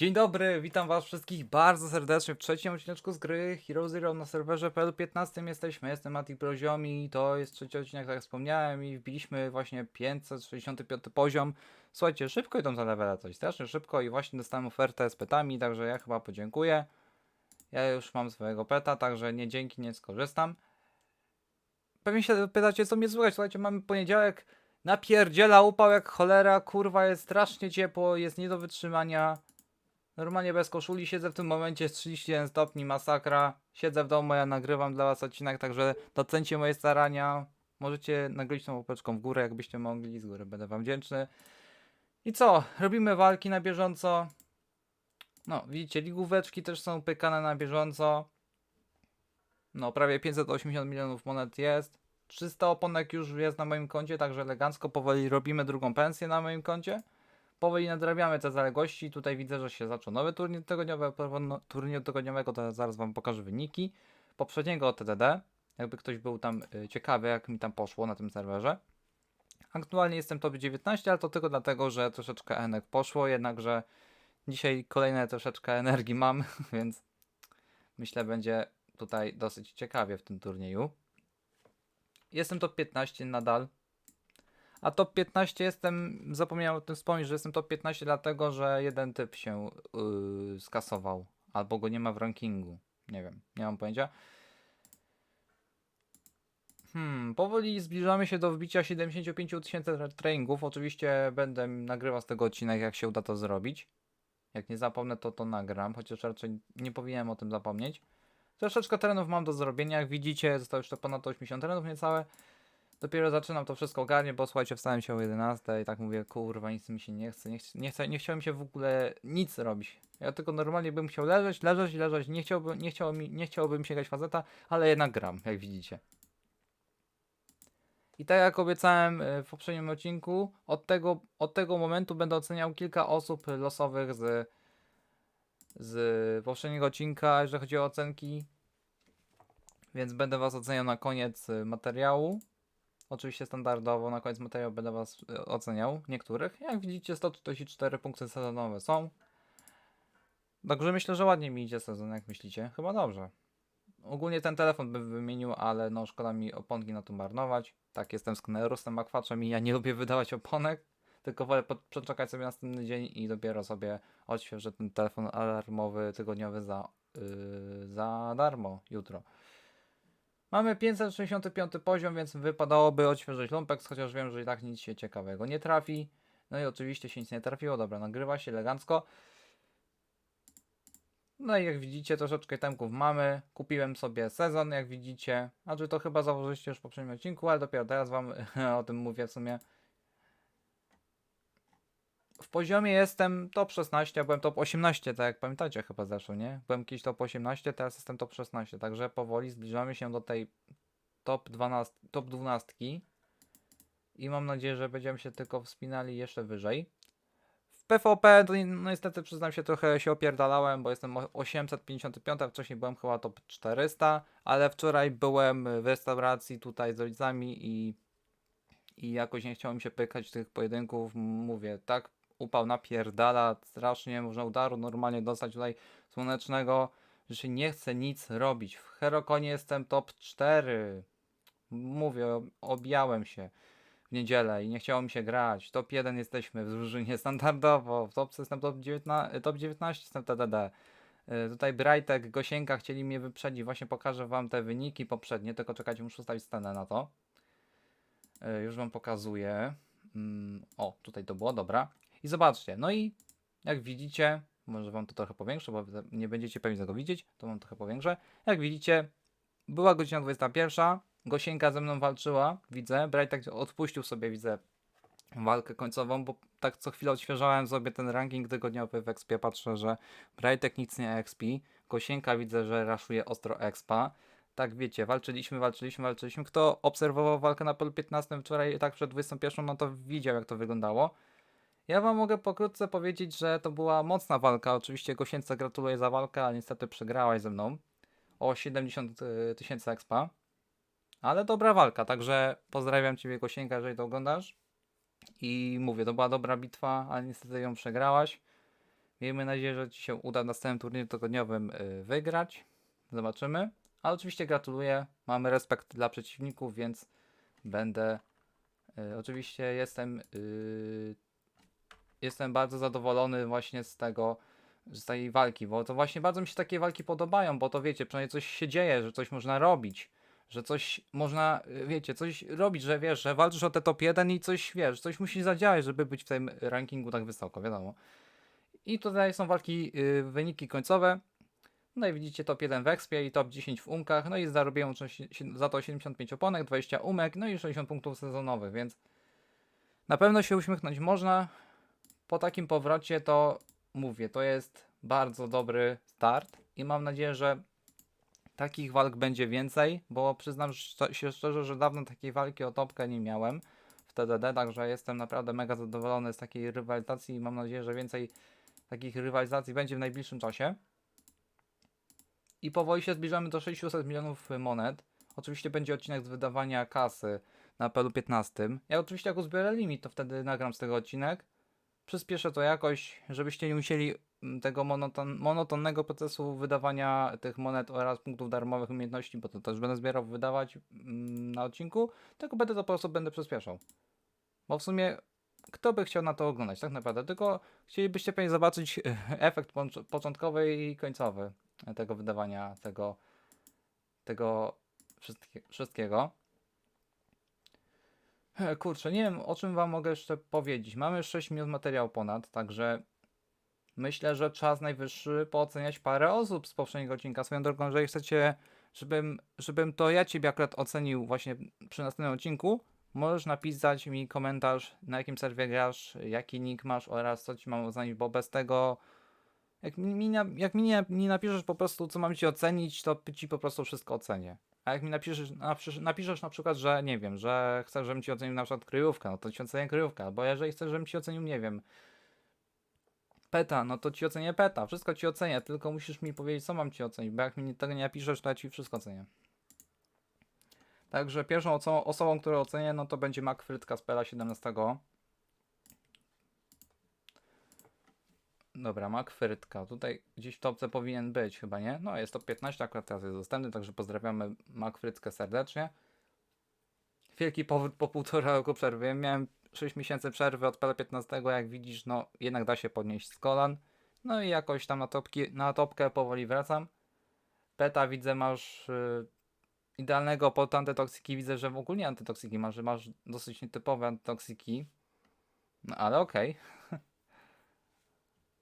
Dzień dobry, witam was wszystkich bardzo serdecznie w trzecim odcineczku z gry Hero Zero na serwerze PL15 jesteśmy, jestem Mati Proziom i to jest trzeci odcinek, tak jak wspomniałem i wbiliśmy właśnie 565 poziom. Słuchajcie, szybko idą za levele coś, strasznie szybko i właśnie dostałem ofertę z petami, także ja chyba podziękuję. Ja już mam swojego peta, także nie dzięki, nie skorzystam. Pewnie się pytacie, co mnie słychać, słuchajcie, mamy poniedziałek, napierdziela upał jak cholera, kurwa, jest strasznie ciepło, jest nie do wytrzymania. Normalnie bez koszuli siedzę w tym momencie, jest 31 stopni, masakra. Siedzę w domu, ja nagrywam dla was odcinek, także docencie moje starania. Możecie nagryć tą łapeczką w górę, jakbyście mogli, z góry będę wam wdzięczny. I co? Robimy walki na bieżąco. No, widzicie, ligóweczki też są pykane na bieżąco. No, prawie 580 milionów monet jest. 300 oponek już jest na moim koncie, także elegancko powoli robimy drugą pensję na moim koncie powoli nadrabiamy te zaległości. Tutaj widzę, że się zaczął nowy turniej tygodniowy. Turnieju tygodniowego, to zaraz Wam pokażę wyniki poprzedniego TDD. Jakby ktoś był tam y, ciekawy, jak mi tam poszło na tym serwerze. Aktualnie jestem top 19, ale to tylko dlatego, że troszeczkę enek poszło, jednakże dzisiaj kolejne troszeczkę energii mam, więc myślę będzie tutaj dosyć ciekawie w tym turnieju. Jestem top 15 nadal, a top 15 jestem, zapomniałem o tym wspomnieć, że jestem top 15 dlatego, że jeden typ się yy, skasował. Albo go nie ma w rankingu. Nie wiem, nie mam pojęcia. Hmm, powoli zbliżamy się do wbicia 75 tysięcy treningów. Oczywiście będę nagrywał z tego odcinek, jak się uda to zrobić. Jak nie zapomnę, to to nagram, chociaż raczej nie powinienem o tym zapomnieć. Troszeczkę terenów mam do zrobienia. Jak widzicie, zostało jeszcze ponad 80 terenów niecałe. Dopiero zaczynam to wszystko ogarniać, bo słuchajcie, wstałem się o 11 i tak mówię, kurwa, nic mi się nie chce, nie, ch nie, chce, nie chciałem się w ogóle nic robić. Ja tylko normalnie bym chciał leżeć, leżeć, leżeć, nie chciałbym, nie chciało mi, nie chciałbym sięgać fazeta, ale jednak gram, jak widzicie. I tak jak obiecałem y, w poprzednim odcinku, od tego, od tego momentu będę oceniał kilka osób losowych z, z poprzedniego odcinka, jeżeli chodzi o ocenki. Więc będę was oceniał na koniec y, materiału. Oczywiście standardowo na koniec materiału będę Was e, oceniał, niektórych. Jak widzicie 144 punkty sezonowe są. Także myślę, że ładnie mi idzie sezon, jak myślicie? Chyba dobrze. Ogólnie ten telefon bym wymienił, ale no szkoda mi oponki na to marnować. Tak, jestem sknerusem, makwaczem i ja nie lubię wydawać oponek. Tylko wolę przeczekać sobie następny dzień i dopiero sobie odświeżę ten telefon alarmowy tygodniowy za, yy, za darmo jutro. Mamy 565 poziom, więc wypadałoby odświeżyć lumpek, chociaż wiem, że i tak nic się ciekawego nie trafi. No i oczywiście się nic nie trafiło, dobra, nagrywa się elegancko. No i jak widzicie, troszeczkę temków mamy. Kupiłem sobie sezon, jak widzicie. Znaczy to chyba założyliście już w poprzednim odcinku, ale dopiero teraz wam o tym mówię w sumie. Poziomie jestem top 16, a byłem top 18, tak jak pamiętacie chyba zeszło, nie? Byłem kiedyś top 18, teraz jestem top 16, także powoli zbliżamy się do tej top 12, top 12 i mam nadzieję, że będziemy się tylko wspinali jeszcze wyżej. W PvP to ni- no niestety przyznam się trochę się opierdalałem, bo jestem o- 855, a wcześniej byłem chyba top 400, ale wczoraj byłem w restauracji tutaj z rodzicami i i jakoś nie chciało mi się pykać tych pojedynków. Mówię, tak upał napierdala strasznie, można udaru normalnie dostać tutaj słonecznego, że się nie chce nic robić. W Herokonie jestem top 4. Mówię, ob- objąłem się w niedzielę i nie chciało mi się grać. Top 1 jesteśmy w drużynie standardowo, w top jestem top 19, top 19 jestem TDD. Y, Tutaj Brightek, Gosienka chcieli mnie wyprzedzić, właśnie pokażę wam te wyniki poprzednie, tylko czekajcie, muszę ustawić scenę na to. E, Już wam pokazuję. Mm, O, tutaj to było, dobra. I zobaczcie, no i jak widzicie, może wam to trochę powiększę, bo nie będziecie pewnie tego widzieć, to wam trochę powiększę. Jak widzicie, była godzina 21, Gosienka ze mną walczyła, widzę, Brightek odpuścił sobie, widzę, walkę końcową, bo tak co chwilę odświeżałem sobie ten ranking tygodniowy w expie, patrzę, że Brightek nic nie exp, Gosienka widzę, że raszuje ostro expa, tak wiecie, walczyliśmy, walczyliśmy, walczyliśmy. Kto obserwował walkę na polu 15 wczoraj, tak przed 21, no to widział jak to wyglądało. Ja wam mogę pokrótce powiedzieć, że to była mocna walka. Oczywiście Gosience gratuluję za walkę, ale niestety przegrałaś ze mną o 70 y, tysięcy expa. Ale dobra walka, także pozdrawiam Ciebie Gosienka, jeżeli to oglądasz. I mówię, to była dobra bitwa, ale niestety ją przegrałaś. Miejmy nadzieję, że Ci się uda w następnym turnieju tygodniowym y, wygrać. Zobaczymy. Ale oczywiście gratuluję. Mamy respekt dla przeciwników, więc będę. y, oczywiście jestem. Jestem bardzo zadowolony właśnie z tego, z tej walki, bo to właśnie bardzo mi się takie walki podobają, bo to wiecie, przynajmniej coś się dzieje, że coś można robić, że coś można, y, wiecie, coś robić, że wiesz, że walczysz o te top 1 i coś, wiesz, coś musi zadziałać, żeby być w tym rankingu tak wysoko, wiadomo. I tutaj są walki, y, wyniki końcowe. No i widzicie top 1 w expie i top 10 w umkach, no i zarobiłem za to 75 oponek, 20 umek, no i 60 punktów sezonowych, więc na pewno się uśmiechnąć można. Po takim powrocie to mówię, to jest bardzo dobry start i mam nadzieję, że takich walk będzie więcej, bo przyznam się szczerze, że dawno takiej walki o topkę nie miałem w TDD, także jestem naprawdę mega zadowolony z takiej rywalizacji i mam nadzieję, że więcej takich rywalizacji będzie w najbliższym czasie. I powoli się zbliżamy do 600 milionów monet. Oczywiście będzie odcinek z wydawania kasy na apelu 15. Ja oczywiście jak uzbiorę limit, to wtedy nagram z tego odcinek. Przyspieszę to jakoś, żebyście nie musieli mm, tego monoton, monotonnego procesu wydawania tych monet oraz punktów darmowych umiejętności, bo to też będę zbierał wydawać mm, na odcinku, tylko będę to po prostu będę przyspieszał. Bo w sumie kto by chciał na to oglądać, tak naprawdę, tylko chcielibyście pewnie zobaczyć efekt początkowy i końcowy tego wydawania tego, tego wszystkie, wszystkiego. Kurczę, nie wiem o czym wam mogę jeszcze powiedzieć. Mamy 6 minut materiału ponad, także myślę, że czas najwyższy pooceniać parę osób z poprzedniego odcinka. Swoją drogą, jeżeli chcecie, żebym, żebym to ja ciebie akurat ocenił właśnie przy następnym odcinku, możesz napisać mi komentarz, na jakim serwie grasz, jaki nick masz oraz co ci mam ocenić, bo bez tego jak mi, jak mi nie, nie napiszesz po prostu, co mam ci ocenić, to ci po prostu wszystko ocenię. A jak mi napiszesz, napiszesz, napiszesz na przykład, że nie wiem, że chcesz, żebym ci ocenił na przykład kryjówkę, no to ci ocenię kryjówkę. Albo jeżeli chcesz, żebym ci ocenił, nie wiem, peta, no to ci ocenię peta. Wszystko ci ocenię, tylko musisz mi powiedzieć, co mam ci ocenić, bo jak mi tego nie napiszesz, to ja ci wszystko ocenię. Także pierwszą oso- osobą, którą ocenię, no to będzie Mac Frytka z Pela 17. Dobra, Mac Frytka. Tutaj gdzieś w topce powinien być chyba, nie? No jest to 15, akurat teraz jest dostępny, także pozdrawiamy Mac Frytkę serdecznie. Wielki powód po półtora roku przerwy. Miałem 6 miesięcy przerwy od PL 15, jak widzisz, no jednak da się podnieść z kolan. No i jakoś tam na, topki, na topkę powoli wracam. Peta widzę masz y, idealnego pod antytoksyki. Widzę, że w ogóle antytoksyki masz, że masz dosyć nietypowe antytoksyki. No ale okej.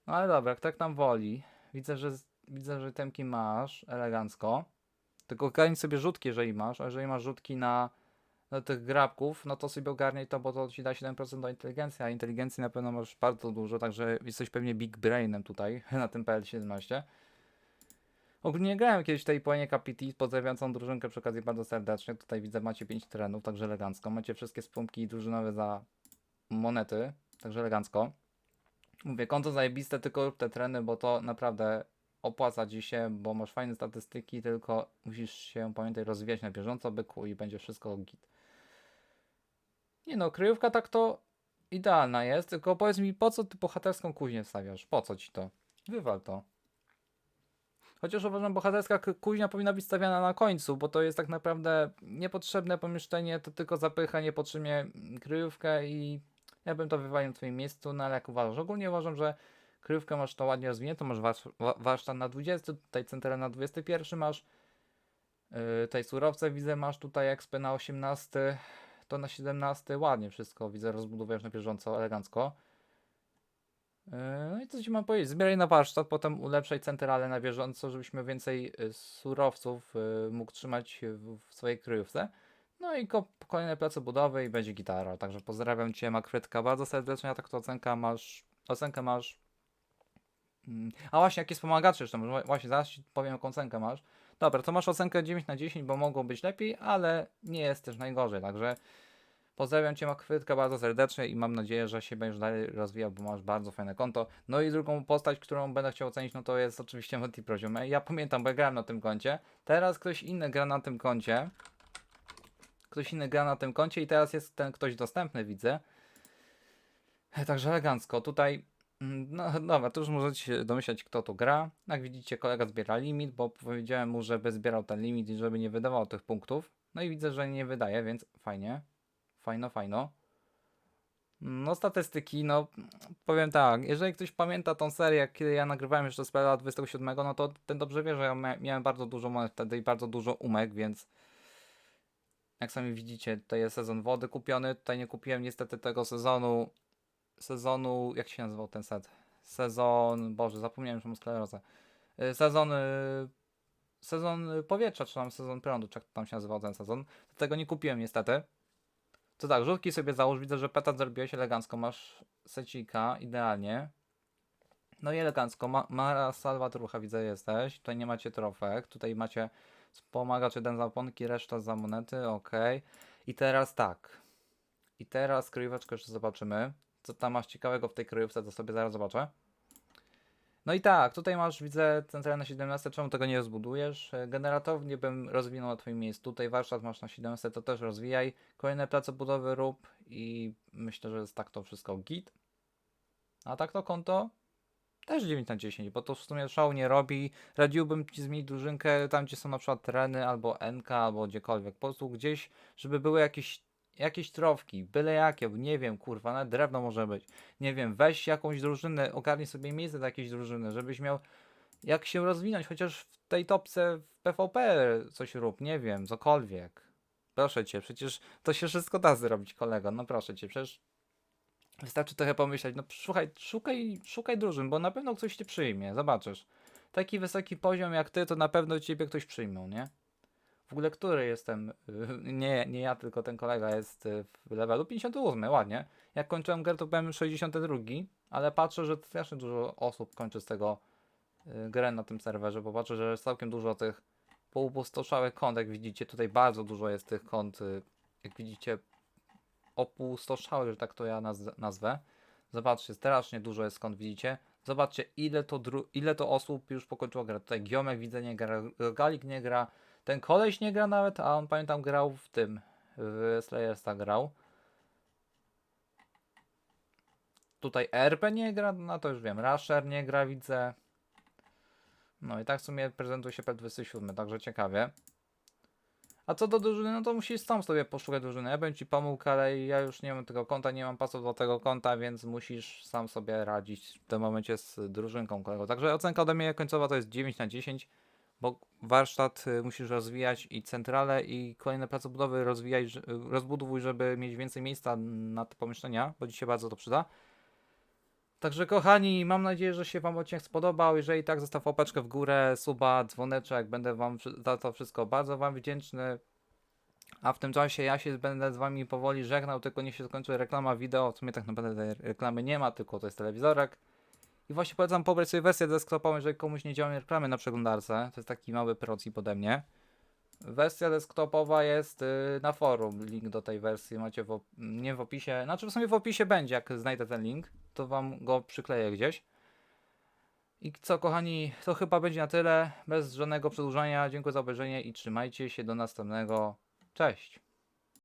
No ale dobra, jak tak tam woli. Widzę, że widzę, że temki masz elegancko. Tylko ogarnij sobie rzutki, jeżeli masz, a jeżeli masz rzutki na, na tych grabków, no to sobie ogarnij to, bo to ci da 7% do inteligencji, a inteligencji na pewno masz bardzo dużo, także jesteś pewnie big brainem tutaj na tym PL17. Ogólnie grałem kiedyś w tej pojenie KPT, pozdrawiam drużynkę przy okazji bardzo serdecznie. Tutaj widzę macie 5 terenów, także elegancko. Macie wszystkie spółki drużynowe za monety, także elegancko. Mówię, konto zajebiste, tylko rób te treny, bo to naprawdę opłaca ci się, bo masz fajne statystyki, tylko musisz się, pamiętaj, rozwijać na bieżąco, byku i będzie wszystko git. Nie no, kryjówka tak to idealna jest, tylko powiedz mi, po co ty bohaterską kuźnię wstawiasz? Po co ci to? Wywal to. Chociaż uważam, bohaterska kuźnia powinna być stawiana na końcu, bo to jest tak naprawdę niepotrzebne pomieszczenie, to tylko zapycha niepotrzebnie kryjówkę i ja bym to wywalił w twoim miejscu, no ale jak uważasz? Ogólnie uważam, że kryjówkę masz to ładnie rozwiniętą, masz warsz- wa- warsztat na 20, tutaj centralę na 21 masz, yy, tutaj surowce widzę, masz tutaj expę na 18, to na 17, ładnie wszystko widzę, rozbudowujesz na bieżąco, elegancko. Yy, No i co ci mam powiedzieć? Zbieraj na warsztat, potem ulepszaj centralę na bieżąco, żebyś miał więcej y, surowców y, mógł trzymać w swojej kryjówce. No i ko- kolejne place budowy i będzie gitara. Także pozdrawiam Cię, Makrytka, bardzo serdecznie. A tak to ocenka masz. Ocenkę masz. Mm, A właśnie, jakie wspomagacze jeszcze? Właśnie, zaraz Ci powiem, jaką ocenkę masz. Dobra, to masz ocenkę 9 na 10, bo mogło być lepiej, ale nie jest też najgorzej. Także pozdrawiam Cię, Makrytka, bardzo serdecznie i mam nadzieję, że się będziesz dalej rozwijał, bo masz bardzo fajne konto. No i drugą postać, którą będę chciał ocenić, no to jest oczywiście Monty Proziome. Ja pamiętam, bo ja grałem na tym koncie. Teraz ktoś inny gra na tym koncie ktoś inny gra na tym koncie i teraz jest ten ktoś dostępny, widzę. E, Także elegancko. Tutaj Mm, No dobra, to już możecie domyślać, kto tu gra. Jak widzicie, kolega zbiera limit, bo powiedziałem mu, żeby zbierał ten limit i żeby nie wydawał tych punktów. No i widzę, że nie wydaje, więc fajnie. Fajno, fajno. No statystyki, no powiem tak, jeżeli ktoś pamięta tą serię, kiedy ja nagrywałem jeszcze z PLA 27, no to ten dobrze wie, że ja mia- miałem bardzo dużo monet wtedy i bardzo dużo umek, więc jak sami widzicie, tutaj jest sezon wody kupiony, tutaj nie kupiłem niestety tego sezonu, sezonu, jak się nazywał ten set? Sezon, Boże, zapomniałem, że mam sklerozę. Y, Sezon, y, sezon powietrza, czy tam sezon prądu, czy jak tam się nazywał ten sezon. Tego nie kupiłem niestety. To tak, rzutki sobie załóż, widzę, że peta zrobiłeś elegancko, masz secika, idealnie. No i elegancko, Ma Mara Salvatrucha widzę jesteś, tutaj nie macie trofek, tutaj macie wspomagacz jeden za oponki, reszta za monety, ok. I teraz tak, i teraz kryjóweczkę jeszcze zobaczymy, co tam masz ciekawego w tej kryjówce, to sobie zaraz zobaczę. No i tak, tutaj masz, widzę, centralne 17, czemu tego nie rozbudujesz? E, Generatownie bym rozwinął na twoim miejscu. Tutaj warsztat masz na 17, to też rozwijaj. Kolejne place budowy rób i myślę, że jest tak to wszystko git. A tak to konto też 9 na 10, bo to w sumie szału nie robi. Radziłbym ci zmienić drużynkę tam, gdzie są na przykład tereny, albo NK, albo gdziekolwiek. Po prostu gdzieś, żeby były jakieś, jakieś trofki, byle jakie, nie wiem, kurwa, nawet drewno może być. Nie wiem, weź jakąś drużynę, ogarnij sobie miejsce do jakiejś drużyny, żebyś miał jak się rozwinąć, chociaż w tej topce w PvP coś rób, nie wiem, cokolwiek. Proszę cię, przecież to się wszystko da zrobić, kolego, no proszę cię, przecież wystarczy trochę pomyśleć, no szukaj, szukaj, szukaj drużyn, bo na pewno ktoś cię przyjmie, zobaczysz. Taki wysoki poziom jak ty, to na pewno ciebie ktoś przyjmą, nie? W ogóle który jestem? Nie, nie ja, tylko ten kolega jest y, w levelu 58, ładnie. Jak kończyłem grę, to byłem 62, ale patrzę, że strasznie dużo osób kończy z tego y, grę na tym serwerze, bo patrzę, że jest całkiem dużo tych półpustoszałych kont, jak widzicie, tutaj bardzo dużo jest tych kont, y, jak widzicie, opustoszałych, że tak to ja naz- nazwę. Zobaczcie, strasznie dużo jest kont, widzicie. Zobaczcie, ile to, ile to osób już pokończyło grę. Tutaj Giomek widzę nie gra, Galik nie gra, ten koleś nie gra nawet, a on pamiętam grał w tym, w Slayersa grał. Tutaj RP nie gra, no to już wiem, Rasher nie gra, widzę. No i tak w sumie prezentuje się PET27, także ciekawie. A co do drużyny, no to musisz sam sobie poszukać drużyny. Ja bym ci pomógł, ale ja już nie mam tego konta, nie mam pasów do tego konta, więc musisz sam sobie radzić w tym momencie z drużynką kolego. Także ocenka ode mnie końcowa to jest 9 na 10, bo warsztat y, musisz rozwijać i centralę i kolejne prace budowy rozwijaj, y, rozbudowuj, żeby mieć więcej miejsca na te pomieszczenia, bo ci się bardzo to przyda. Także kochani, mam nadzieję, że się Wam odcinek spodobał. Jeżeli tak, zostaw łapeczkę w górę, suba, dzwoneczek. Będę Wam za to wszystko bardzo Wam wdzięczny. A w tym czasie ja się będę z Wami powoli żegnał, tylko niech się skończy reklama wideo. W sumie tak naprawdę reklamy nie ma, tylko to jest telewizorek. I właśnie polecam pobrać sobie wersję desktopową, jeżeli komuś nie działają reklamy na przeglądarce. To jest taki mały proci ode mnie. Wersja desktopowa jest y, na forum. Link do tej wersji macie w nie w opisie. Znaczy w sumie w opisie będzie, jak znajdę ten link, to wam go przykleję gdzieś. I co kochani, to chyba będzie na tyle. Bez żadnego przedłużania. Dziękuję za obejrzenie i trzymajcie się do następnego. Cześć.